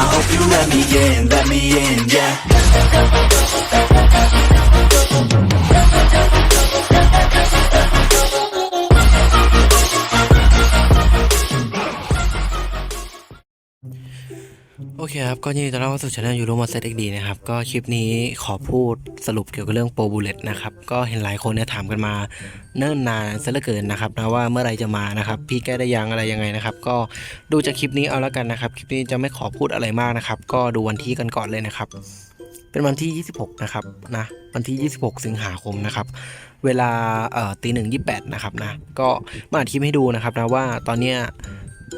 I hope you let me in, let me in, yeah. โอเคครับ ก็ยินดีต้อนรับเข้าสู่ช่องยูโรมาเซตเอ็กดีนะครับ ก็คลิปนี้ขอพูดสรุปเกี่ยวกับเรื่องโปรบูเลตนะครับ ก็เห็นหลายคนเนี่ยถามกันมาเนิ่นนานซะเหลือเกินนะครับนะว่าเมื่อไรจะมานะครับ พี่แก้ได้ยังอะไรยังไงนะครับ ก็ดูจากคลิปนี้เอาละกันนะครับ คลิปนี้จะไม่ขอพูดอะไรมากนะครับ ก็ดูวันที่กันก่อนเลยนะครับ เป็นวันที่ 26 นะครับนะ วันที่ 26 สิงหาคมนะครับ เวลาเอ่อตีหนึ่งยี่แปดนะครับนะ ก็มาอัดคลิปให้ดูนะครับนะว่าตอนเนี้ย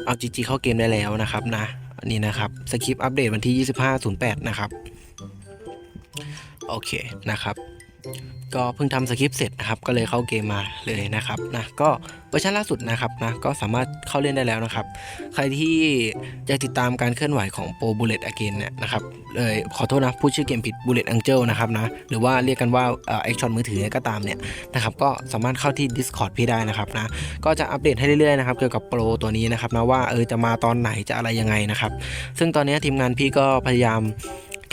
เอาจีจีเข้าเกมได้แล้วนะครับนะ นี่นะครับสคริปต์อัปเดตวันที่ 25.08 นะครับ โอเคนะครับ ก็เพิ่งทำสคริปต์เสร็จนะครับ ก็เลยเข้าเกมมาเลยนะครับนะก็เวอร์ชันล่าสุดนะครับนะก็สามารถเข้าเล่นได้แล้วนะครับ ใครที่อยากติดตามการเคลื่อนไหวของโปรบูเลตอเกนเนี่ยนะครับเอยขอโทษนะพูดชื่อเกมผิดบูเลตอังเจลนะครับนะหรือว่าเรียกกันว่าเอ่อแอคชั่นมือถือก็ตามเนี่ยนะครับก็สามารถเข้าที่ Discord พี่ได้นะครับนะก็จะอัปเดตให้เรื่อยๆนะครับเกี่ยวกับโปรตัวนี้นะครับนะว่าเออจะมาตอนไหนจะอะไรยังไงนะครับ ซึ่งตอนนี้ทีมงานพี่ก็พยายาม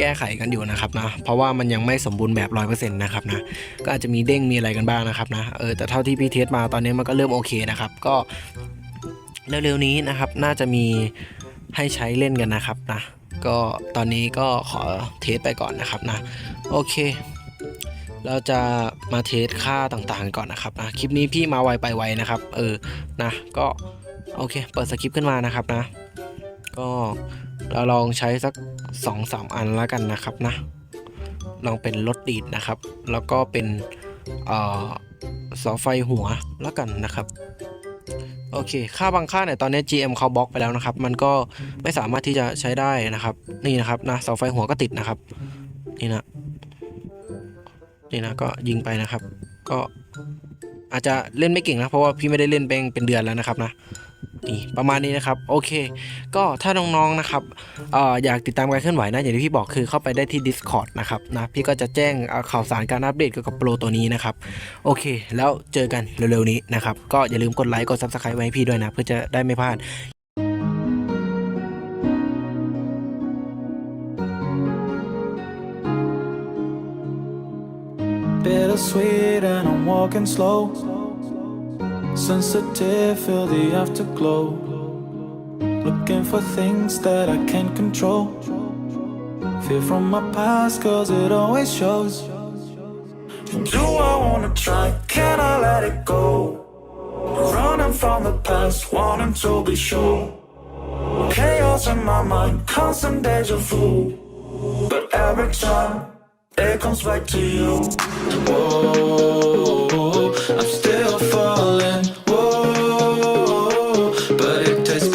แก้ไขกันอยู่นะครับนะเพราะว่ามันยังไม่สมบูรณ์แบบ100%นะครับนะก็อาจจะมีเด้งมีอะไรกันบ้างนะครับนะเออแต่เท่าที่พี่เทสมาตอนนี้มันก็เริ่มโอเคนะครับก็เร็วๆนี้นะครับ น่าจะมีให้ใช้เล่นกันนะครับนะก็ตอนนี้ก็ขอเทสไปก่อนนะครับนะโอเค เราจะมาเทสค่าต่างๆก่อนนะครับนะคลิปนี้พี่มาไวไปไวนะครับเออนะก็โอเค เปิดสคริปต์ขึ้นมานะครับนะ ก็ เราลองใช้สัก2อสามอันแล้วกันนะครับนะ ลองเป็นรถดีดนะครับ แล้วก็เป็นเอ่อเสาไฟหัวแล้วกันนะครับ โอเค ค่าบางค่าเนี่ยตอนนี้ GM เขาบล็อกไปแล้วนะครับ มันก็ไม่สามารถที่จะใช้ได้นะครับ นี่นะครับนะเสาไฟหัวก็ติดนะครับ นี่นะ นี่นะก็ยิงไปนะครับ ก็อาจจะเล่นไม่เก่งนะ เพราะว่าพี่ไม่ได้เล่นเป็นเป็นเดือนแล้วนะครับนะ นี่ประมาณนี้นะครับ โอเค ก็ถ้าน้องๆนะครับออยากติดตามการเคลื่อนไหวนะอย่างที่พี่บอกคือเข้าไปได้ที่ Discord นะครับนะพี่ก็จะแจ้งข่าวสารการอัปเดตเกี่ยวกับโปรตัวนี้นะครับ โอเค แล้วเจอกันเร็วๆนี้นะครับ ก็อย่าลืมกดไลค์กด Subscribe ไว้ให้พี่ด้วยนะ เพื่อจะได้ไม่พลาด Bittersweet and I'm walking slow. Sensitive, feel the afterglow. Looking for things that I can't control. Fear from my past, cause it always shows. Do I wanna try? Can I let it go? Running from the past, wanting to be sure. Chaos in my mind, constant deja vu. But every time it comes back to you.